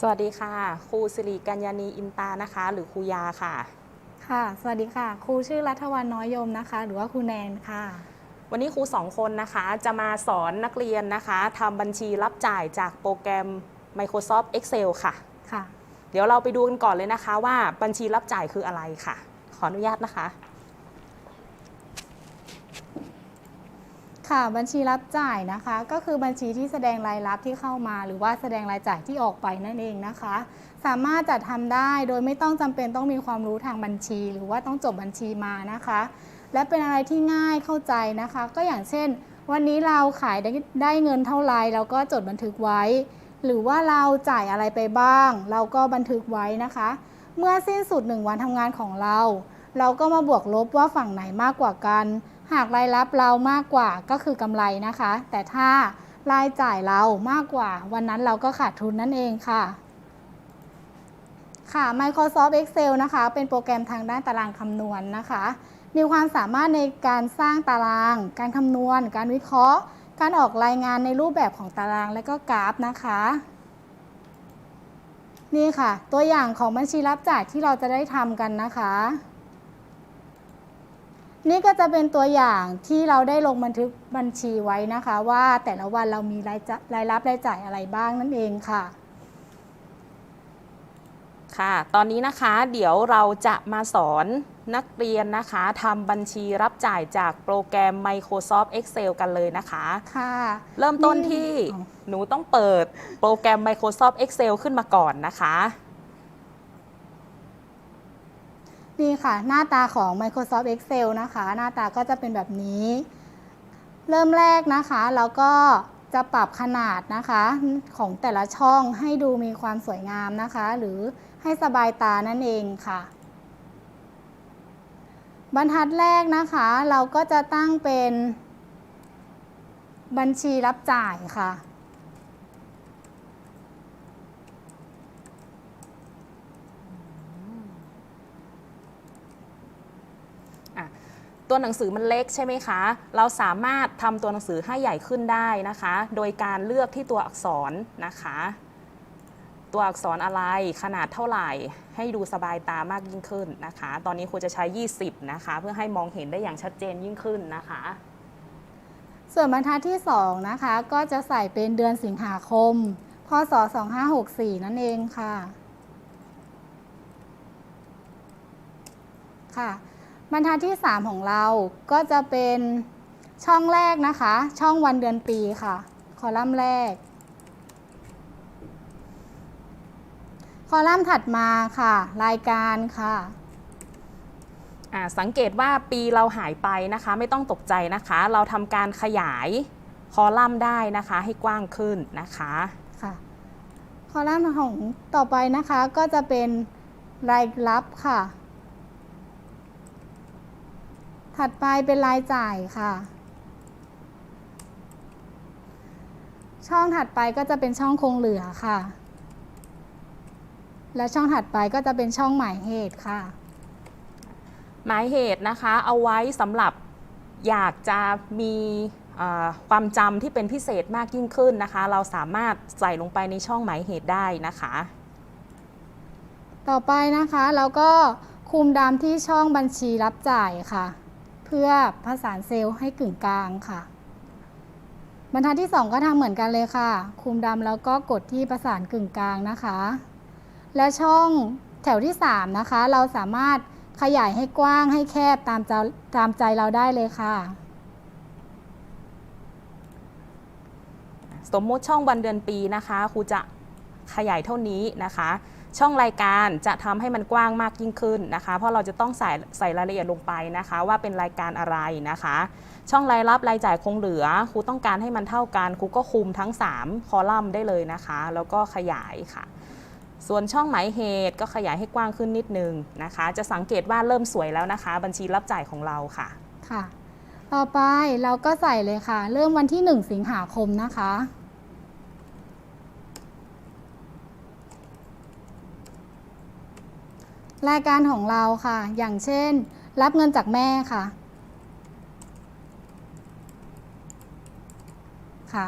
สวัสดีค่ะ ครูสิริกัญญานีอินตานะคะ หรือครูยาค่ะ ค่ะ สวัสดีค่ะ ครูชื่อรัฐวันน้อยยมนะคะ หรือว่าครูแนนค่ะ วันนี้ครูสองคนนะคะจะมาสอนนักเรียนนะคะทำบัญชีรับจ่ายจากโปรแกรม Microsoft Excel ค่ะ ค่ะ เดี๋ยวเราไปดูกันก่อนเลยนะคะว่าบัญชีรับจ่ายคืออะไรค่ะ ขออนุญาตนะคะ ค่ะบัญชีรับจ่ายนะคะ ก็คือบัญชีที่แสดงรายรับที่เข้ามา หรือว่าแสดงรายจ่ายที่ออกไปนั่นเองนะคะ สามารถจัดทำได้โดยไม่ต้องจำเป็นต้องมีความรู้ทางบัญชี หรือว่าต้องจบบัญชีมานะคะ และเป็นอะไรที่ง่ายเข้าใจนะคะ ก็อย่างเช่น วันนี้เราขายได้ได้เงินเท่าไรเราก็จดบันทึกไว้ หรือว่าเราจ่ายอะไรไปบ้าง เราก็บันทึกไว้นะคะ เมื่อสิ้นสุดหนึ่งวันทำงานของเรา เราก็มาบวกลบว่าฝั่งไหนมากกว่ากัน หากรายรับเรามากกว่าก็คือกำไรนะคะ แต่ถ้ารายจ่ายเรามากกว่า วันนั้นเราก็ขาดทุนนั่นเองค่ะ ค่ะ Microsoft Excel นะคะ เป็นโปรแกรมทางด้านตารางคำนวณนะคะ มีความสามารถในการสร้างตาราง การคำนวณ การวิเคราะห์ การออกรายงานในรูปแบบของตารางและก็กราฟนะคะนี่ค่ะ ตัวอย่างของบัญชีรับจ่ายที่เราจะได้ทำกันนะคะ นี่ก็จะเป็นตัวอย่างที่เราได้ลงบันทึกบัญชีไว้นะคะ ว่าแต่ละวันเรามีรายจ่ายรายรับรายจ่ายอะไรบ้างนั่นเองค่ะ ค่ะ ตอนนี้นะคะเดี๋ยวเราจะมาสอนนักเรียนนะคะทำบัญชีรับจ่ายจากโปรแกรม Microsoft Excel กันเลยนะคะ ค่ะ เริ่มต้นที่อ๋อหนูต้องเปิดโปรแกรม Microsoft Excel ขึ้นมาก่อนนะคะ นี่ค่ะ หน้าตาของ Microsoft Excel นะคะ หน้าตาก็จะเป็นแบบนี้ เริ่มแรกนะคะเราก็จะปรับขนาดนะคะของแต่ละช่องให้ดูมีความสวยงามนะคะ หรือให้สบายตานั่นเองค่ะ บรรทัดแรกนะคะ เราก็จะตั้งเป็นบัญชีรับจ่ายค่ะ ตัวหนังสือมันเล็กใช่ไหมคะ เราสามารถทำตัวหนังสือให้ใหญ่ขึ้นได้นะคะ โดยการเลือกที่ตัวอักษรนะคะ ตัวอักษรอะไรขนาดเท่าไหร่ ให้ดูสบายตามากยิ่งขึ้นนะคะ ตอนนี้ครูจะใช้ 20 นะคะ เพื่อให้มองเห็นได้อย่างชัดเจนยิ่งขึ้นนะคะ ส่วนบรรทัดที่ 2 นะคะ ก็จะใส่เป็นเดือนสิงหาคม พศ 2564 นั่นเองค่ะค่ะ บรรทัดที่ 3 ของเราก็จะเป็นช่องแรกนะคะ ช่องวันเดือนปีค่ะ คอลัมน์แรก คอลัมน์ถัดมาค่ะ รายการค่ะอ่าสังเกตว่าปีเราหายไปนะคะ ไม่ต้องตกใจนะคะ เราทำการขยายคอลัมน์ได้นะคะให้กว้างขึ้นนะคะค่ะคอลัมน์ของต่อไปนะคะก็จะเป็นรายรับค่ะ ถัดไปเป็นรายจ่ายค่ะ ช่องถัดไปก็จะเป็นช่องคงเหลือค่ะ และช่องถัดไปก็จะเป็นช่องหมายเหตุค่ะ หมายเหตุนะคะ เอาไว้สำหรับอยากจะมีเอ่อความจำที่เป็นพิเศษมากยิ่งขึ้นนะคะ เราสามารถใส่ลงไปในช่องหมายเหตุได้นะคะ ต่อไปนะคะเราก็คุมดำที่ช่องบัญชีรับจ่ายค่ะ เพื่อผสานเซลล์ให้กึ่งกลางค่ะ บรรทัดที่ 2 ก็ทำเหมือนกันเลยค่ะ คุมดำแล้วก็กดที่ประสานกึ่งกลางนะคะ และช่องแถวที่ 3 นะคะ เราสามารถขยายให้กว้างให้แคบตามใจตามใจเราได้เลยค่ะ สมมติช่องวันเดือนปีนะคะครูจะขยายเท่านี้นะคะ ช่องรายการจะทำให้มันกว้างมากยิ่งขึ้นนะคะ เพราะเราจะต้องใส่ใส่รายละเอียดลงไปนะคะ ว่าเป็นรายการอะไรนะคะ ช่องรายรับรายจ่ายคงเหลือครูต้องการให้มันเท่ากันครูก็คุมทั้ง 3 คอลัมน์ได้เลยนะคะ แล้วก็ขยายค่ะ ส่วนช่องหมายเหตุก็ขยายให้กว้างขึ้นนิดนึงนะคะ จะสังเกตว่าเริ่มสวยแล้วนะคะ บัญชีรับจ่ายของเราค่ะค่ะ ต่อไปเราก็ใส่เลยค่ะ เริ่มวันที่ 1 สิงหาคมนะคะ รายการของเราค่ะ อย่างเช่น รับเงินจากแม่ค่ะค่ะ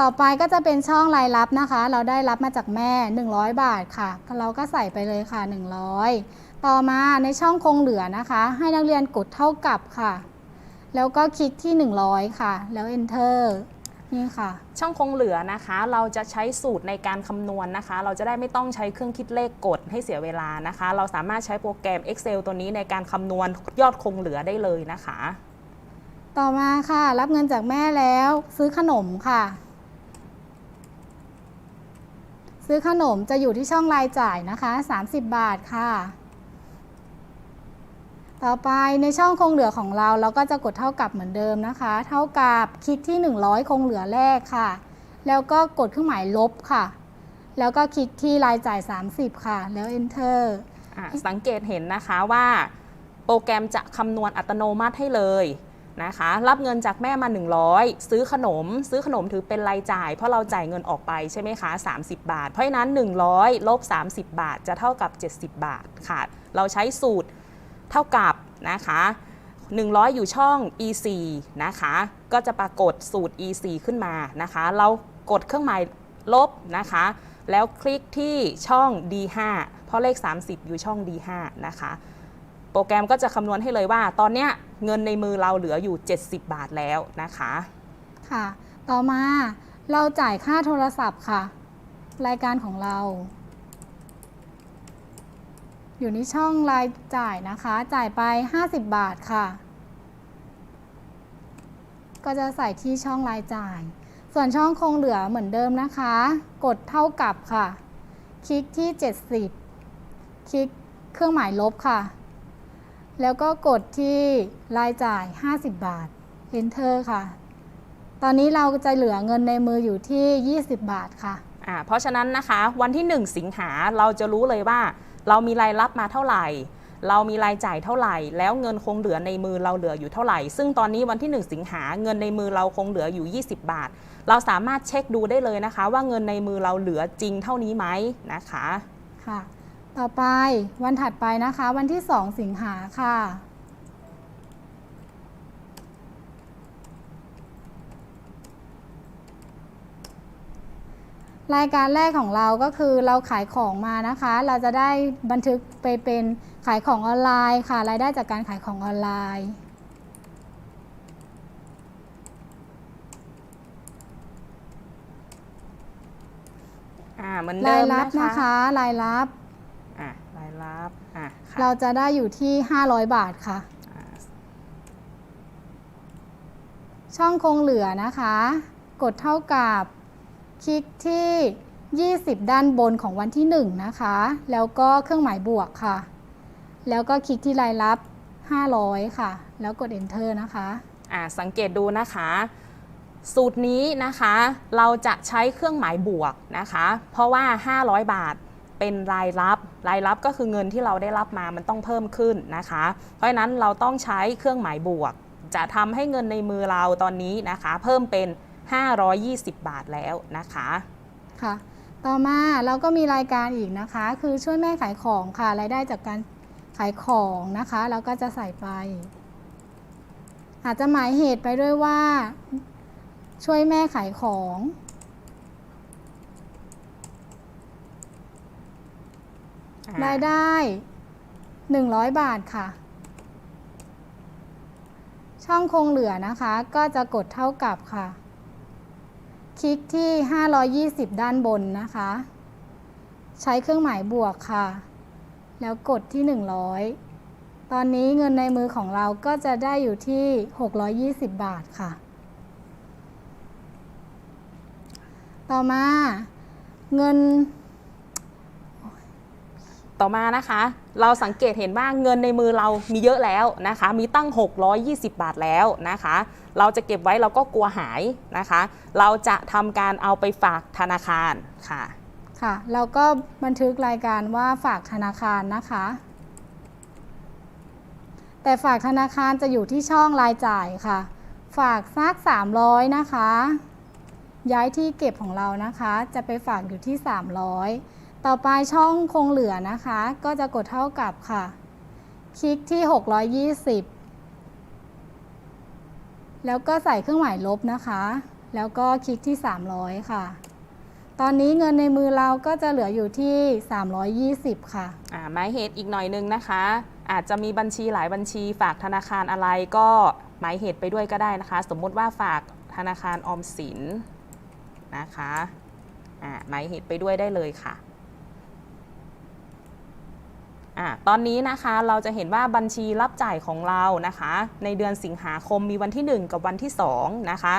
ต่อไปก็จะเป็นช่องรายรับนะคะ เราได้รับมาจากแม่ 100 บาทค่ะ เราก็ใส่ไปเลยค่ะ 100 ต่อมาในช่องคงเหลือนะคะ ให้นักเรียนกดเท่ากับค่ะ แล้วก็คลิกที่ 100 ค่ะ แล้ว enter นี่ค่ะ ช่องคงเหลือนะคะ เราจะใช้สูตรในการคำนวณนะคะ เราจะได้ไม่ต้องใช้เครื่องคิดเลขกดให้เสียเวลานะคะ เราสามารถใช้โปรแกรม Excel ตัวนี้ในการคำนวณยอดคงเหลือได้เลยนะคะ ต่อมาค่ะ รับเงินจากแม่แล้วซื้อขนมค่ะ ซื้อขนมจะอยู่ที่ช่องรายจ่ายนะคะ 30 บาทค่ะ ต่อไปในช่องคงเหลือของเราเราก็จะกดเท่ากับเหมือนเดิมนะคะ เท่ากับคลิกที่ 100 คงเหลือแรกค่ะ แล้วก็กดเครื่องหมายลบค่ะ แล้วก็คลิกที่รายจ่าย 30 ค่ะ แล้ว enter อะสังเกตเห็นนะคะว่า โปรแกรมจะคำนวณอัตโนมัติให้เลยนะคะ รับเงินจากแม่มา 100 ซื้อขนม ซื้อขนมถือเป็นรายจ่าย เพราะเราจ่ายเงินออกไปใช่ไหมคะ 30 บาท เพราะฉะนั้น 100ลบ30 บาท จะเท่ากับ 70 บาทค่ะ เราใช้สูตร เท่ากับนะคะ100 อยู่ช่อง e4 นะคะ ก็จะปรากฏสูตร e4 ขึ้นมานะคะ เรากดเครื่องหมายลบนะคะ แล้วคลิกที่ช่อง D5 เพราะเลข 30 อยู่ช่อง D5 นะคะ โปรแกรมก็จะคำนวณให้เลยว่า ตอนเนี้ยเงินในมือเราเหลืออยู่ 70 บาทแล้วนะคะ ค่ะ ต่อมาเราจ่ายค่าโทรศัพท์ค่ะ รายการของเรา อยู่ในช่องรายจ่ายนะคะ จ่ายไป 50 บาทค่ะ ก็จะใส่ที่ช่องรายจ่าย ส่วนช่องคงเหลือเหมือนเดิมนะคะ กดเท่ากับค่ะ คลิกที่ 70 คลิกเครื่องหมายลบค่ะ แล้วก็กดที่รายจ่าย 50 บาท enter ค่ะ ตอนนี้เราจะเหลือเงินในมืออยู่ที่ 20 บาทค่ะ อ่า เพราะฉะนั้นนะคะ วันที่ 1 สิงหาเราจะรู้เลยว่า เรามีรายรับมาเท่าไหร่ เรามีรายจ่ายเท่าไหร่ แล้วเงินคงเหลือในมือเราเหลืออยู่เท่าไหร่ ซึ่งตอนนี้วันที่ 1 สิงหาเงินในมือเราคงเหลืออยู่ 20 บาท เราสามารถเช็คดูได้เลยนะคะ ว่าเงินในมือเราเหลือจริงเท่านี้ไหมนะคะค่ะ ต่อไปวันถัดไปนะคะ วันที่ 2 สิงหาค่ะ รายการแรกของเราก็คือเราขายของมานะคะ เราจะได้บันทึกไปเป็นขายของออนไลน์ค่ะ รายได้จากการขายของออนไลน์ อ่าเหมือนราเดิยมรับนะนะคะคะ รายรับอ่ารายรับอะค่ะเราจะได้อยู่ที่ 500 บาทค่ะ อ่าช่องคงเหลือนะคะ กดเท่ากับ คลิกที่ 20 ด้านบนของวันที่ 1 นะคะ แล้วก็เครื่องหมายบวกค่ะ แล้วก็คลิกที่รายรับ 500 ค่ะ แล้วกด enter นะคะอ่าสังเกตดูนะคะ สูตรนี้นะคะ เราจะใช้เครื่องหมายบวกนะคะ เพราะว่า 500 บาทเป็นรายรับ รายรับก็คือเงินที่เราได้รับมามันต้องเพิ่มขึ้นนะคะ เพราะฉะนั้นเราต้องใช้เครื่องหมายบวก จะทำให้เงินในมือเราตอนนี้นะคะ เพิ่มเป็น 520 บาทแล้วนะคะค่ะ ต่อมาเราก็มีรายการอีกนะคะ คือช่วยแม่ขายของค่ะรายได้จากการขายของนะคะ เราก็จะใส่ไป อาจจะหมายเหตุไปด้วยว่า ช่วยแม่ขายของรายได้ 100 บาทค่ะ ช่องคงเหลือนะคะ ก็จะกดเท่ากับค่ะ คลิกที่ 520 ด้านบนนะคะ ใช้เครื่องหมายบวกค่ะ แล้วกดที่ 100 ตอนนี้เงินในมือของเราก็จะได้อยู่ที่ 620 บาทค่ะ ต่อมาเงิน ต่อมานะคะ เราสังเกตเห็นว่าเงินในมือเรามีเยอะแล้วนะคะ มีตั้ง 620 บาทแล้วนะคะ เราจะเก็บไว้เราก็กลัวหายนะคะ เราจะทำการเอาไปฝากธนาคารค่ะค่ะเราก็บันทึกรายการว่าฝากธนาคารนะคะ แต่ฝากธนาคารจะอยู่ที่ช่องรายจ่ายค่ะ ฝากสัก300 นะคะ ย้ายที่เก็บของเรานะคะ จะไปฝากอยู่ที่ 300 ต่อไปช่องคงเหลือนะคะ ก็จะกดเท่ากับค่ะ คลิกที่ 620 แล้วก็ใส่เครื่องหมายลบนะคะ แล้วก็คลิกที่ 300 ค่ะ ตอนนี้เงินในมือเราก็จะเหลืออยู่ที่ 320 ค่ะ อ่าหมายเหตุอีกหน่อยนึงนะคะ อาจจะมีบัญชีหลายบัญชีฝากธนาคารอะไรก็หมายเหตุไปด้วยก็ได้นะคะ สมมติว่าฝากธนาคารออมสินนะคะ อ่าหมายเหตุไปด้วยได้เลยค่ะ อตอนนี้นะคะเราจะเห็นว่าบัญชีรับจ่ายของเรานะคะ ในเดือนสิงหาคมมีวันที่ 1 กับวันที่ 2 นะคะ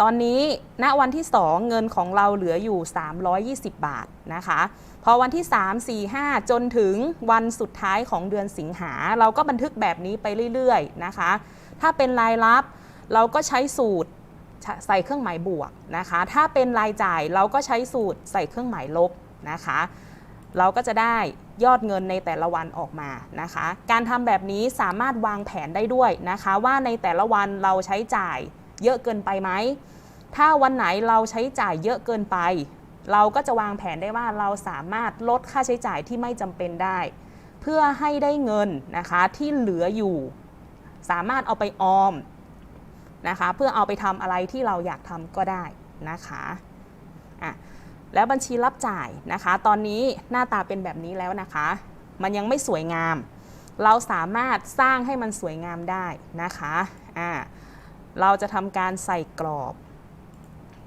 ตอนนี้ณวันที่ 2 เงินของเราเหลืออยู่ 320 บาทนะคะ พอวันที่ 3 4 5 จนถึงวันสุดท้ายของเดือนสิงหา เราก็บันทึกแบบนี้ไปเรื่อยๆนะคะ ถ้าเป็นรายรับเราก็ใช้สูตรใส่เครื่องหมายบวกนะคะ ถ้าเป็นรายจ่ายเราก็ใช้สูตรใส่เครื่องหมายลบนะคะ เราก็จะได้ยอดเงินในแต่ละวันออกมานะคะ การทำแบบนี้สามารถวางแผนได้ด้วยนะคะ ว่าในแต่ละวันเราใช้จ่ายเยอะเกินไปไหม ถ้าวันไหนเราใช้จ่ายเยอะเกินไป เราก็จะวางแผนได้ว่าเราสามารถลดค่าใช้จ่ายที่ไม่จำเป็นได้ เพื่อให้ได้เงินนะคะที่เหลืออยู่ สามารถเอาไปออมนะคะ เพื่อเอาไปทำอะไรที่เราอยากทำก็ได้นะคะอะ แล้วบัญชีรับจ่ายนะคะ ตอนนี้หน้าตาเป็นแบบนี้แล้วนะคะ มันยังไม่สวยงาม เราสามารถสร้างให้มันสวยงามได้นะคะอ่าเราจะทำการใส่กรอบ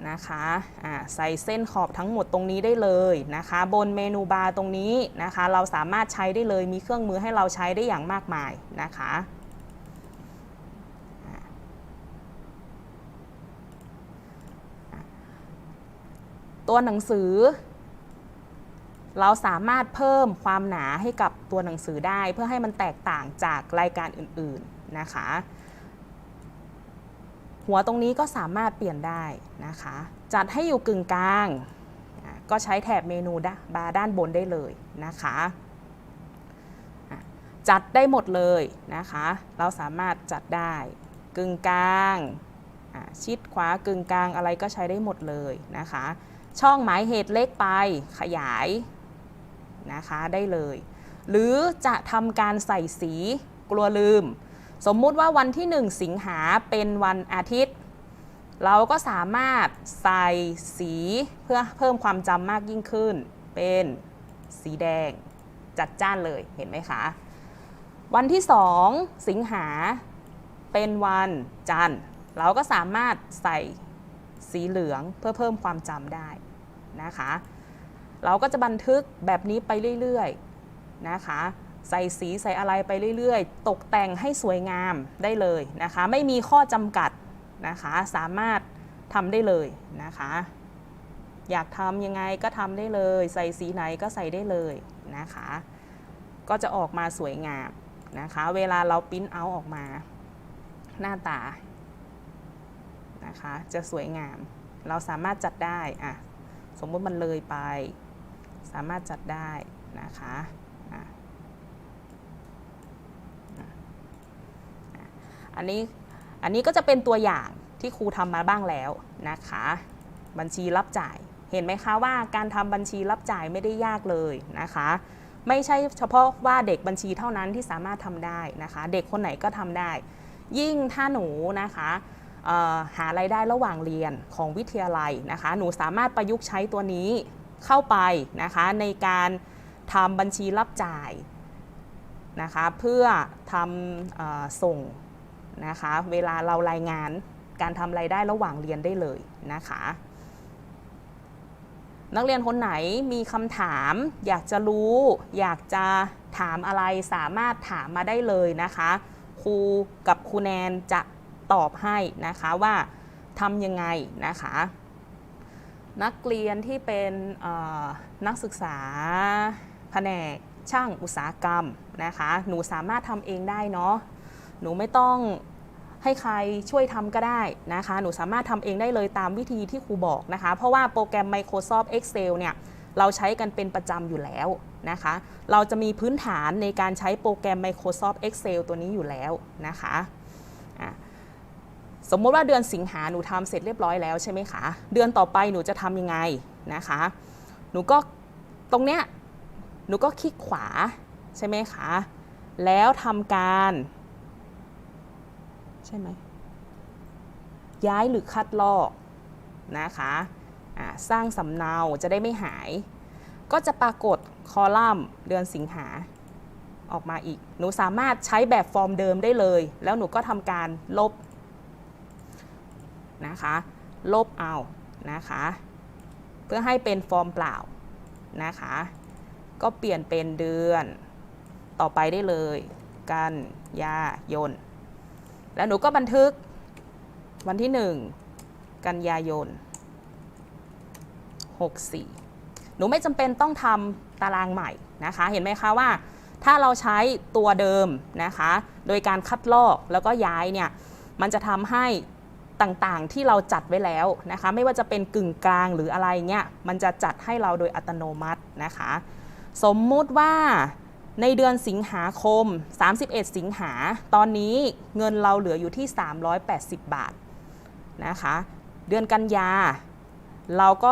นะคะอ่าใส่เส้นขอบทั้งหมดตรงนี้ได้เลยนะคะ บนเมนูบาร์ตรงนี้นะคะ เราสามารถใช้ได้เลยมีเครื่องมือให้เราใช้ได้อย่างมากมายนะคะอ่าอ่า ตัวหนังสือ เราสามารถเพิ่มความหนาให้กับตัวหนังสือได้ เพื่อให้มันแตกต่างจากรายการอื่นๆนะคะ หัวตรงนี้ก็สามารถเปลี่ยนได้นะคะ จัดให้อยู่กึ่งกลาง ก็ใช้แถบเมนูบาร์ด้านบนได้เลยนะคะจัดได้หมดเลยนะคะ เราสามารถจัดได้กึ่งกลาง ชิดขวากึ่งกลางอะไรก็ใช้ได้หมดเลยนะคะ ช่องหมายเหตุเล็กไปขยายนะคะได้เลย หรือจะทำการใส่สีกลัวลืม สมมุติว่าวันที่ 1 สิงหาเป็นวันอาทิตย์ เราก็สามารถใส่สีเพื่อเพิ่มความจำมากยิ่งขึ้น เป็นสีแดงจัดจ้านเลยเห็นไหมคะวันที่ 2 สิงหาเป็นวันจันทร์ เราก็สามารถใส่ สีเหลืองเพื่อเพิ่มความจำได้นะคะ เราก็จะบันทึกแบบนี้ไปเรื่อยๆนะคะใส่สีใส่อะไรไปเรื่อยๆ ตกแต่งให้สวยงามได้เลยนะคะ ไม่มีข้อจำกัดนะคะ สามารถทำได้เลยนะคะ อยากทำยังไงก็ทำได้เลย ใส่สีไหนก็ใส่ได้เลยนะคะ ก็จะออกมาสวยงามนะคะ เวลาเราปริ้นเอาออกมา หน้าตา นะคะ จะสวยงาม เราสามารถจัดได้อะสมมติมันเลยไป สามารถจัดได้นะคะอะอันนี้อันนี้ก็จะเป็นตัวอย่างที่ครูทำมาบ้างแล้วนะคะ บัญชีรับจ่ายเห็นไหมคะว่าการทำบัญชีรับจ่ายไม่ได้ยากเลยนะคะ ไม่ใช่เฉพาะว่าเด็กบัญชีเท่านั้นที่สามารถทำได้นะคะ เด็กคนไหนก็ทำได้ ยิ่งถ้าหนูนะคะ หารายได้ระหว่างเรียนของวิทยาลัยนะคะ หนูสามารถประยุกต์ใช้ตัวนี้เข้าไปนะคะในการทำบัญชีรับจ่ายนะคะเพื่อทำอส่งนะคะเวลาเรารายงานการทำรายได้ระหว่างเรียนได้เลยนะคะ นักเรียนคนไหนมีคำถาม อยากจะรู้ อยากจะถามอะไรสามารถถามมาได้เลยนะคะ ครูกับครูแนนจะ ตอบให้นะคะว่าทำยังไงนะคะ นักเรียนที่เป็นนักศึกษาแผนกช่างอุตสาหกรรมนะคะ หนูสามารถทำเองได้เนาะหนูไม่ต้องให้ใครช่วยทำก็ได้นะคะ หนูสามารถทำเองได้เลยตามวิธีที่ครูบอกนะคะ เพราะว่าโปรแกรม Microsoft Excel เนี่ยเราใช้กันเป็นประจำอยู่แล้วนะคะ เราจะมีพื้นฐานในการใช้โปรแกรม Microsoft Excel ตัวนี้อยู่แล้วนะคะ สมมติว่าเดือนสิงหาหนูทำเสร็จเรียบร้อยแล้วใช่ไหมคะ เดือนต่อไปหนูจะทำยังไงนะคะ หนูก็ตรงเนี้ยหนูก็คลิกขวาใช่ไหมคะ แล้วทำการ ใช่ไหมย้ายหรือคัดลอกนะคะสร้างสำเนาจะได้ไม่หาย ก็จะปรากฏคอลัมน์เดือนสิงหาออกมาอีก หนูสามารถใช้แบบฟอร์มเดิมได้เลย แล้วหนูก็ทำการลบ นะคะ ลบเอานะคะ เพื่อให้เป็นฟอร์มเปล่านะคะ ก็เปลี่ยนเป็นเดือนต่อไปได้เลย กันยายน แล้วหนูก็บันทึกวันที่ 1 กันยายน 64 หนูไม่จำเป็นต้องทำตารางใหม่นะคะ เห็นไหมคะว่าถ้าเราใช้ตัวเดิมนะคะ โดยการคัดลอกแล้วก็ย้ายเนี่ย มันจะทำให้ ต่างๆ ที่เราจัดไว้แล้วนะคะ ไม่ว่าจะเป็นกึ่งกลางหรืออะไรเงี้ยมันจะจัดให้เราโดยอัตโนมัตินะคะ สมมุติว่าในเดือนสิงหาคม 31 สิงหา ตอนนี้เงินเราเหลืออยู่ที่ 380 บาทนะคะ เดือนกันยา เราก็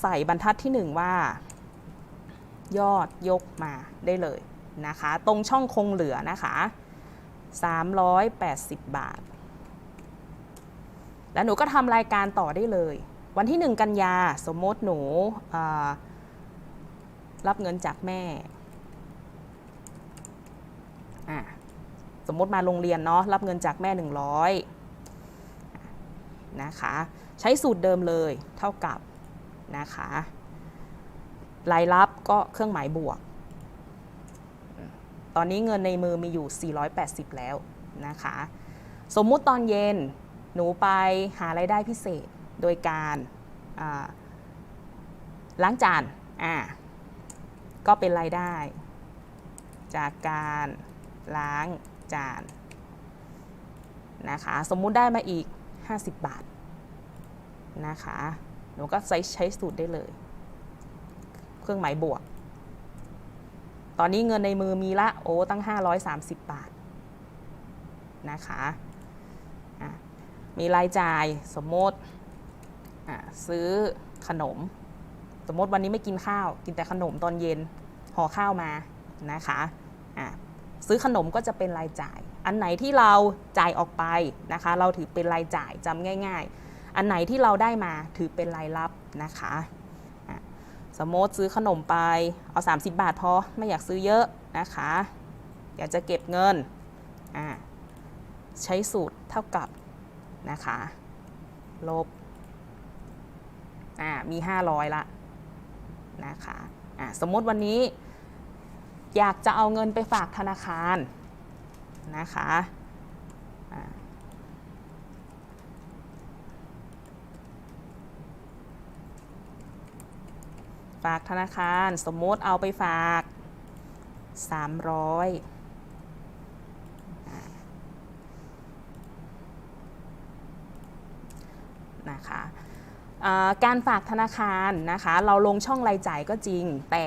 ใส่บรรทัดที่ 1 ว่า ยอดยกมาได้เลยนะคะ ตรงช่องคงเหลือนะคะ 380 บาท แล้วหนูก็ทำรายการต่อได้เลย วันที่1กันยาสมมติหนูรับเงินจากแม่สมมติมาโรงเรียนเนาะรับเงินจากแม่ 100นะคะใช้สูตรเดิมเลยเท่ากับนะคะรายรับก็เครื่องหมายบวก ตอนนี้เงินในมือมีอยู่ 480 แล้วนะคะ สมมุติตอนเย็น หนูไปหารายได้พิเศษโดยการาล้างจานอ่าก็เป็นรายได้ จากการล้างจานนะคะสมมุติได้มาอีก 50 บาทนะคะหนูก็ใช้ใช้สูตรได้เลย เครื่องหมายบวก ตอนนี้เงินในมือมีละโอ้ตั้ง 530 บาทนะคะ มีรายจ่ายสมมติซื้อขนม สมมติวันนี้ไม่กินข้าว กินแต่ขนมตอนเย็นห่อข้าวมานะคะะซื้อขนมก็จะเป็นรายจ่าย อันไหนที่เราจ่ายออกไปนะคะ เราถือเป็นรายจ่ายจำง่าย ๆ อันไหนที่เราได้มาถือเป็นรายรับนะคะสมมติซื้อขนมไปเอา 30 บาทพอไม่อยากซื้อเยอะนะคะ อยากจะเก็บเงินใช้สูตรเท่ากับ นะคะ ลบ อ่า มี 500 ละนะคะ อะสมมติวันนี้ อยากจะเอาเงินไปฝากธนาคารนะคะอะฝากธนาคารสมมติเอาไปฝาก 300 นะคะอ่า การฝากธนาคารนะคะ เราลงช่องรายจ่ายก็จริงแต่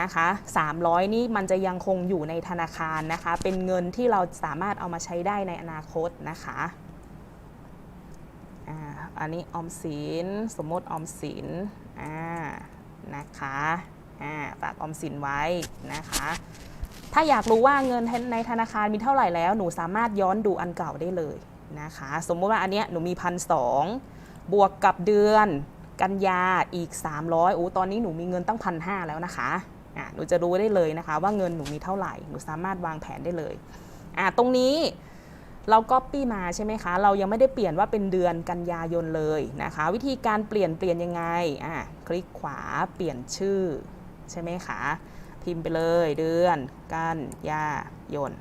นะคะ 300 นี่มันจะยังคงอยู่ในธนาคารนะคะ เป็นเงินที่เราสามารถเอามาใช้ได้ในอนาคตนะคะอ,อันนี้ออมสินสมมติออมสินนะคะฝากออมสินไว้นะคะ ถ้าอยากรู้ว่าเงินในธนาคารมีเท่าไหร่แล้ว หนูสามารถย้อนดูอันเก่าได้เลยนะคะ สมมติว่าอันเนี้ยหนูมีพันสอง บวกกับเดือนกันยาอีก 300โอ้ตอนนี้หนูมีเงินตั้งพันห้าแล้วนะคะอะหนูจะรู้ได้เลยนะคะว่าเงินหนูมีเท่าไหร่ หนูสามารถวางแผนได้เลยอะตรงนี้เราก็ปี้มาใช่ไหมคะ เรายังไม่ได้เปลี่ยนว่าเป็นเดือนกันยายนเลยนะคะ วิธีการเปลี่ยนเปลี่ยนยังไงอะคลิกขวาเปลี่ยนชื่อใช่ไหมคะ พิมพ์ไปเลยเดือนกันยายน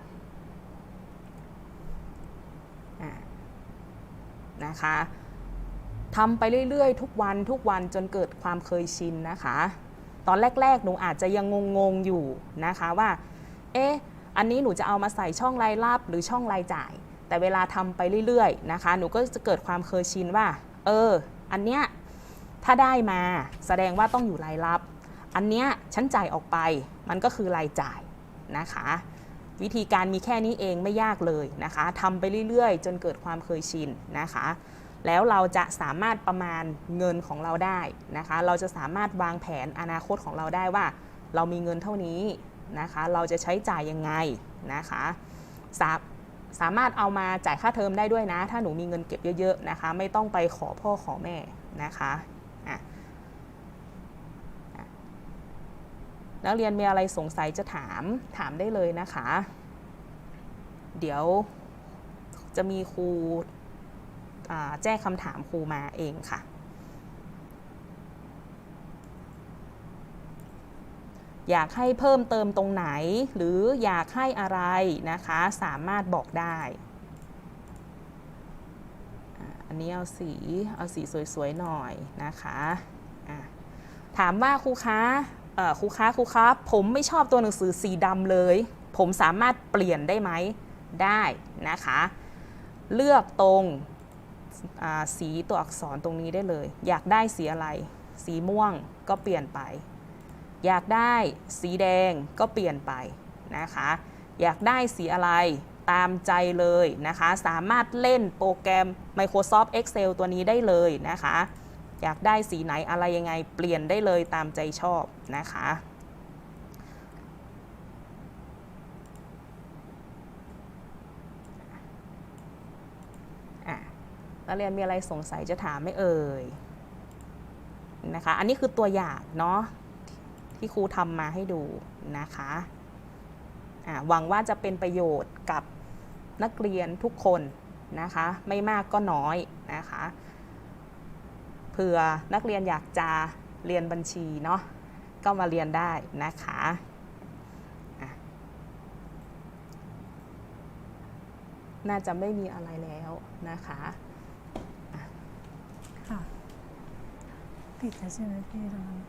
อะนะคะ ทำไปเรื่อยๆ ทุกวันทุกวันจนเกิดความเคยชินนะคะ ตอนแรกๆ หนูอาจจะยังงงๆอยู่นะคะว่า เอ๊ะ อันนี้หนูจะเอามาใส่ช่องรายรับหรือช่องรายจ่าย แต่เวลาทำไปเรื่อยๆนะคะ หนูก็จะเกิดความเคยชินว่า เออ อันเนี้ยถ้าได้มาแสดงว่าต้องอยู่รายรับ อันเนี้ยฉันจ่ายออกไป มันก็คือรายจ่ายนะคะ วิธีการมีแค่นี้เองไม่ยากเลยนะคะทำไปเรื่อยๆ จนเกิดความเคยชินนะคะ แล้วเราจะสามารถประมาณเงินของเราได้นะคะ เราจะสามารถวางแผนอนาคตของเราได้ว่า เรามีเงินเท่านี้นะคะ เราจะใช้จ่ายยังไงนะคะสาสามารถเอามาจ่ายค่าเทอมได้ด้วยนะ ถ้าหนูมีเงินเก็บเยอะๆนะคะ ไม่ต้องไปขอพ่อขอแม่นะคะะนักเรียนมีอะไรสงสัยจะถามถามได้เลยนะคะ เดี๋ยวจะมีครู แจ้งคำถามครูมาเองค่ะ อยากให้เพิ่มเติมตรงไหน หรืออยากให้อะไรนะคะ สามารถบอกได้ อันนี้เอาสีเอาสีสวยๆหน่อยนะคะะถามว่าครูคะครูคะครูคะผมไม่ชอบตัวหนังสือสีดำเลย ผมสามารถเปลี่ยนได้ไหมได้นะคะ เลือกตรง สีตัวอักษรตรงนี้ได้เลย อยากได้สีอะไร สีม่วงก็เปลี่ยนไป อยากได้สีแดงก็เปลี่ยนไปนะคะ อยากได้สีอะไรตามใจเลยนะคะ สามารถเล่นโปรแกรม Microsoft Excel ตัวนี้ได้เลยนะคะ อยากได้สีไหนอะไรยังไงเปลี่ยนได้เลยตามใจชอบนะคะ นักเรียนมีอะไรสงสัยจะถามไม่เอ่ยนะคะ อันนี้คือตัวอย่างเนาะที่ครูทำมาให้ดูนะคะหวังว่าจะเป็นประโยชน์กับนักเรียนทุกคนนะคะ ไม่มากก็น้อยนะคะเผื่อนักเรียนอยากจะเรียนบัญชีเนาะก็มาเรียนได้นะคะอะน่าจะไม่มีอะไรแล้วนะคะ ติดแล้วใช่ไหมพี่ตรงนั้น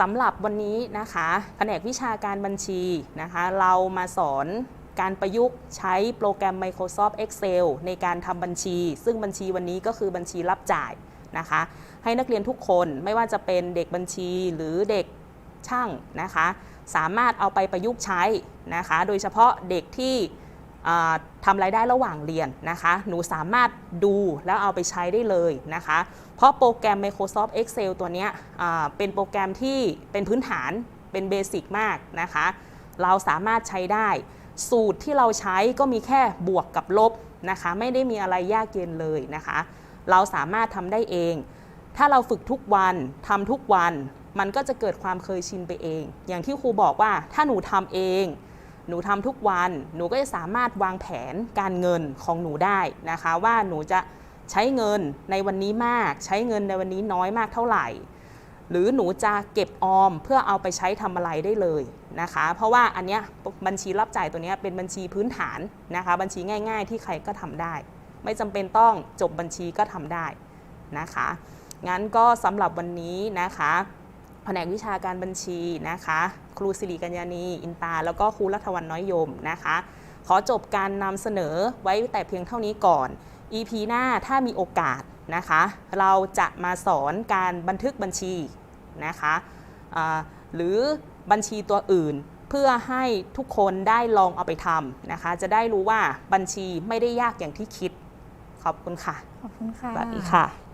สำหรับวันนี้นะคะแผนกวิชาการบัญชีนะคะ เรามาสอนการประยุกต์ใช้โปรแกรม Microsoft Excel ในการทำบัญชี ซึ่งบัญชีวันนี้ก็คือบัญชีรับจ่ายนะคะ ให้นักเรียนทุกคนไม่ว่าจะเป็นเด็กบัญชีหรือเด็กช่างนะคะ สามารถเอาไปประยุกต์ใช้นะคะ โดยเฉพาะเด็กที่ ทำรายได้ระหว่างเรียนนะคะ หนูสามารถดูแล้วเอาไปใช้ได้เลยนะคะ เพราะโปรแกรม Microsoft Excel ตัวนี้เป็นโปรแกรมที่เป็นพื้นฐานเป็นเบสิกมากนะคะ เราสามารถใช้ได้ สูตรที่เราใช้ก็มีแค่บวกกับลบนะคะ ไม่ได้มีอะไรยากเย็นเลยนะคะ เราสามารถทำได้เอง ถ้าเราฝึกทุกวันทำทุกวัน มันก็จะเกิดความเคยชินไปเอง อย่างที่ครูบอกว่าถ้าหนูทำเอง หนูทำทุกวัน หนูก็จะสามารถวางแผนการเงินของหนูได้นะคะ ว่าหนูจะใช้เงินในวันนี้มาก ใช้เงินในวันนี้น้อยมากเท่าไหร่ หรือหนูจะเก็บออมเพื่อเอาไปใช้ทำอะไรได้เลยนะคะ เพราะว่าอันเนี้ยบัญชีรับจ่ายตัวเนี้ยเป็นบัญชีพื้นฐานนะคะ บัญชีง่าย ๆ ที่ใครก็ทำได้ ไม่จำเป็นต้องจบบัญชีก็ทำได้นะคะ งั้นก็สำหรับวันนี้นะคะ แผนกวิชาการบัญชีนะคะ ครูสิริกัญญานีอินตา แล้วก็ครูรัฐวันน้อยยมนะคะ ขอจบการนำเสนอไว้แต่เพียงเท่านี้ก่อน EP หน้าถ้ามีโอกาสนะคะ เราจะมาสอนการบันทึกบัญชีนะคะอ่าหรือบัญชีตัวอื่นเพื่อให้ทุกคนได้ลองเอาไปทำนะคะ จะได้รู้ว่าบัญชีไม่ได้ยากอย่างที่คิด ขอบคุณค่ะ ขอบคุณค่ะ สวัสดีค่ะ